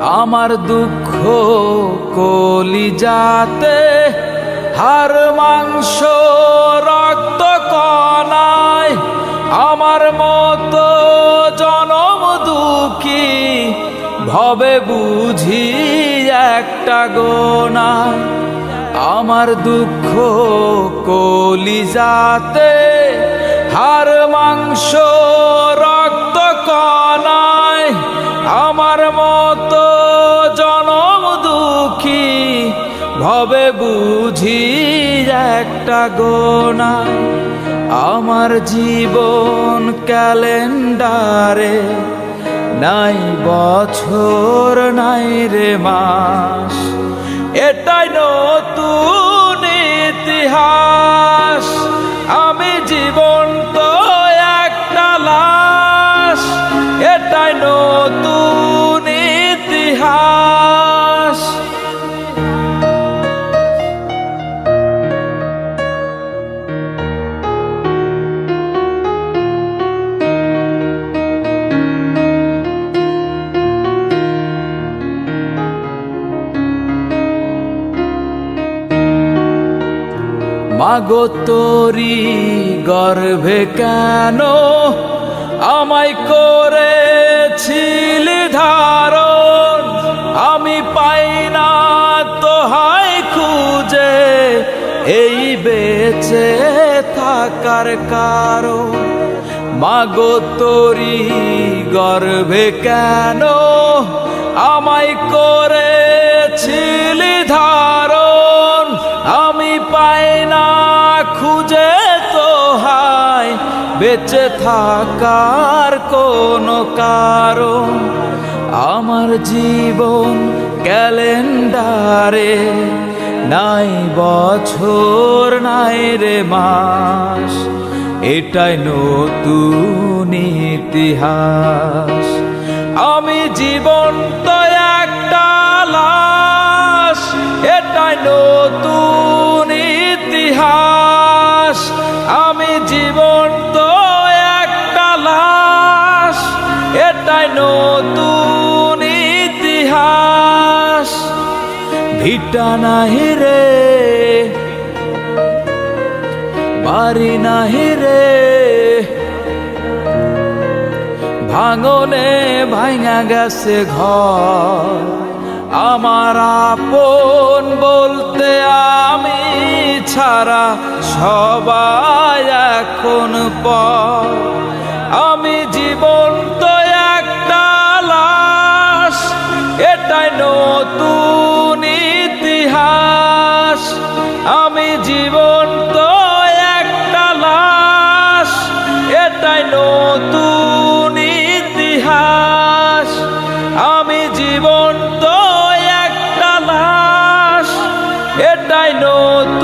আমার দুঃখ কলি যাতে হার মাংস রক্ত কনায় আমার মতো জনম দুঃখী ভবে বুঝি একটা গোনা। আমার দুঃখ কলি যাতে হার মাংস ভবে বুঝি একটা গোনা? আমার জীবন ক্যালেন্ডারে নাই, বছর নাই রে মাস। এটাই নতুন ইতিহাস। মাগো তোরি গর্ভে কেন আমায় করেছিলি ধারণ? আমি পাই না তো হাই খুঁজে, এই বেঁচে থাকার কারণ। মাগো তোরি গর্ভে কেন আমায় করেছিলি না খুঁজে তো হাই বেঁচে থাকার কোনো কারণ। আমার জীবন ক্যালেন্ডারে, নাই বছর, নাই রে মাস। এটাই নতুন ইতিহাস। আমি জীবন তো একটা লাশ, এটাই নতুন নতুন ইতিহাস ভিটা নাহি রে, বাড়ি নাহি রে। ভাঙনে ভাঙা গেছে ঘর, আমার আপন বলতে আমি ছাড়া সবাই এখন পর। আমি জীবন নতুন ইতিহাস। আমি জীবন তো একটা লাশ। এটাই নতুন ইতিহাস। আমি জীবন তো একটা লাশ। এটাই নতুন